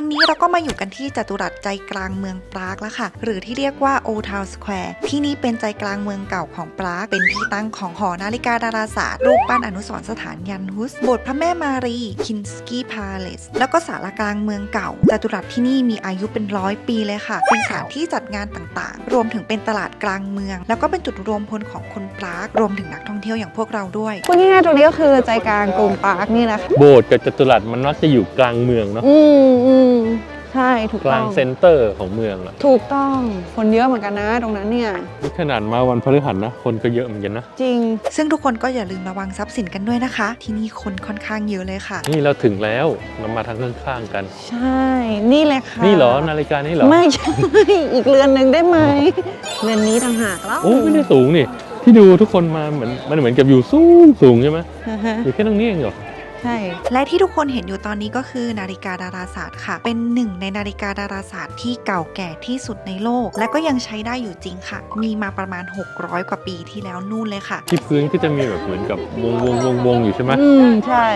อนนี้เราก็มาอยู่กันที่จัตุรัสใจกลางเมืองปรากแล้วค่ะ หรือที่เรียกว่า Old Town Square ที่นี่เป็นใจกลางเมืองเก่าของปราก เป็นที่ตั้งของหอนาฬิกาดาราศาสตร์รูปปั้นอนุสรณ์สถานยันฮุสโบสถ์พระแม่มารี คินสกี้พาเลส แล้วก็ศาลากลางเมืองเก่าจัตุรัสที่นี่มีอายุเป็นร้อยปีเลยค่ะ เป็นสถานที่จัดงานต่างๆ รวมถึงเป็นตลาดกลางเมือง แล้วก็เป็นจุดรวมพลของคนปรากรวมถึงนักท่องเที่ยวอย่างพวกเราด้วยพูดง่ายๆตรงนี้ก็คือใจกลางกรุงปรากนี่แหละค่ะโบสถ์กับจัตุรัสมันมักจะอยู่กลางเมืองเนาะ อืมอืม ใช่ถูกกต้ลาองงเซ็นเตอร์ของเมืองอะถูกต้องคนเยอะเหมือนกันนะ ตรงนั้นเนี่ย นี่ขนาดมาวันพฤหัสนะ คนก็เยอะเหมือนกันนะ จริง ซึ่งทุกคนก็อย่าลืมระวังทรัพย์สินกันด้วยนะคะ ที่นี่คนค่อนข้างเยอะเลยค่ะ นี่เราถึงแล้วเรามาทางข้างๆกัน ใช่ นี่แหละค่ะนี่เหรอนาฬิกานี่เหรอไม่ใช่ อีกเรือนหนึ่งได้ไหมเรือนนี้ต่างหากแล้วโอ้ไม่ได้สูงนี่ ที่ดูทุกคนมาเหมือนมันเหมือนกับอยู่สูงสูงใช่ไหมอ่าฮะอยู่แค่ตรงนี้เองเหรอ ใช่ และที่ทุกคนเห็นอยู่ตอนนี้ก็คือนาฬิกาดาราศาสตร์ค่ะ เป็นหนึ่งในนาฬิกาดาราศาสตร์ที่เก่าแก่ที่สุดในโลก และก็ยังใช้ได้อยู่จริงค่ะ มีมาประมาณ 600 กว่าปีที่แล้วนู่นเลยค่ะ ที่พื้นก็จะมีแบบเหมือนกับวงวงวงวงอยู่ใช่ไหม อืม ใช่